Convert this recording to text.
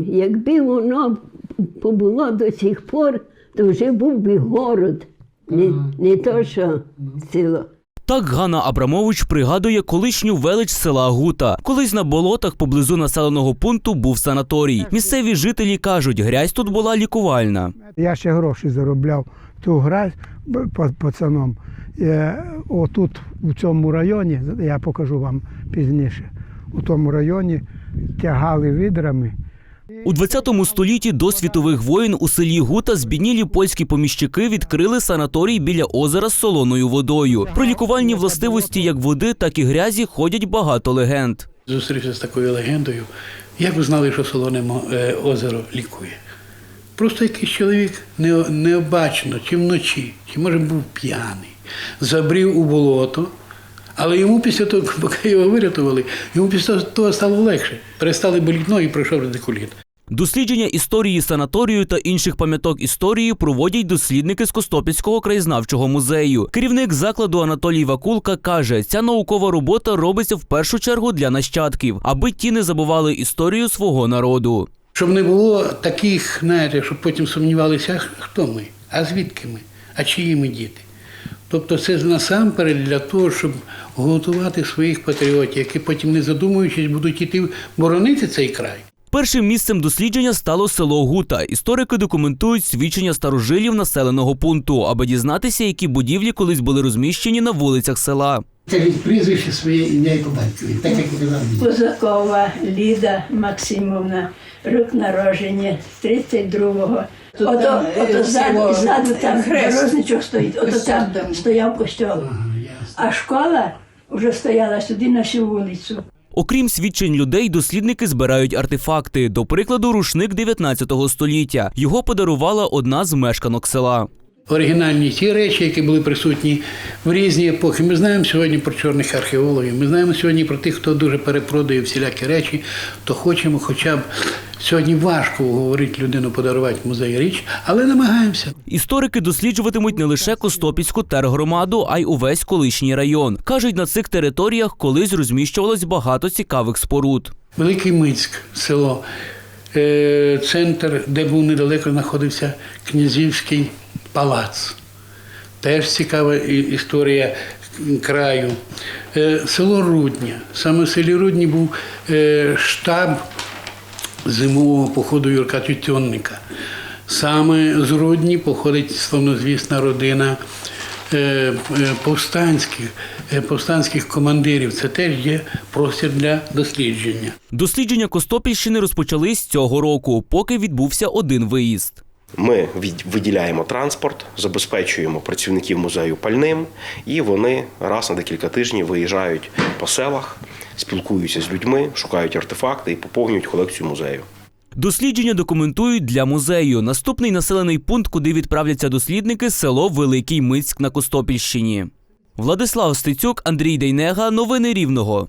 Якби воно побуло до сих пор, то вже був би город, не, не то, що село. Так Ганна Абрамович пригадує колишню велич села Гута. Колись на болотах поблизу населеного пункту був санаторій. Місцеві жителі кажуть, грязь тут була лікувальна. Я ще гроші заробляв ту грязь па- пацаном. Е, Отут, у цьому районі, я покажу вам пізніше, у тому районі тягали відрами. У 20 столітті до світових воєн у селі Гута збіднілі польські поміщики відкрили санаторій біля озера з солоною водою. Про лікувальні властивості як води, так і грязі ходять багато легенд. Зустрівся з такою легендою. Як ви знали, що солоне е, озеро лікує? Просто якийсь чоловік необачно, чи вночі, чи може був п'яний, забрів у болото, але йому після того, поки його вирятували, йому після того стало легше. Перестали боліти ноги і пройшов радикуліт. Дослідження історії санаторію та інших пам'яток історії проводять дослідники з Костопільського краєзнавчого музею. Керівник закладу Анатолій Вакулка каже, ця наукова робота робиться в першу чергу для нащадків, аби ті не забували історію свого народу. Щоб не було таких, знаєте, щоб потім сумнівалися, хто ми, а звідки ми, а чиї ми діти. Тобто це насамперед для того, щоб готувати своїх патріотів, які потім, не задумуючись, будуть іти боронити цей край. Першим місцем дослідження стало село Гута. Історики документують свідчення старожилів населеного пункту, аби дізнатися, які будівлі колись були розміщені на вулицях села. Кажіть прізвище своє ім'я і по батькові, так як ви нам. Козакова Ліда Максимовна, рік народження 32-го. Ото, ото ззаду, ззаду там дорожничок стоїть, ото там стояв костьол. А школа вже стояла сюди на всю вулицю. Окрім свідчень людей, дослідники збирають артефакти. До прикладу, рушник 19 століття. Його подарувала одна з мешканок села. Оригінальні ті речі, які були присутні в різні епохи. Ми знаємо сьогодні про чорних археологів, ми знаємо сьогодні про тих, хто дуже перепродає всілякі речі, то хочемо хоча б сьогодні важко уговорити людину подарувати музей річ, але намагаємося. Історики досліджуватимуть не лише Костопільську тергромаду, а й увесь колишній район. кажуть, на цих територіях колись розміщувалось багато цікавих споруд. Великий Мицьк, село, е, центр, де був недалеко знаходився князівський палац. Теж цікава історія краю. Е, Село Рудня. Саме в селі Рудні був е, штаб зимового походу Юрка Тютюнника. Саме з Рудні походить славнозвісна родина е, повстанських, повстанських командирів. Це теж є простір для дослідження. Дослідження Костопільщини розпочались цього року, поки відбувся один виїзд. Ми виділяємо транспорт, забезпечуємо працівників музею пальним, і вони раз на декілька тижнів виїжджають по селах, спілкуються з людьми, шукають артефакти і поповнюють колекцію музею. Дослідження документують для музею. Наступний населений пункт, куди відправляться дослідники, село Великий Мицьк на Костопільщині. Владислав Стецюк, Андрій Дейнега. Новини Рівного.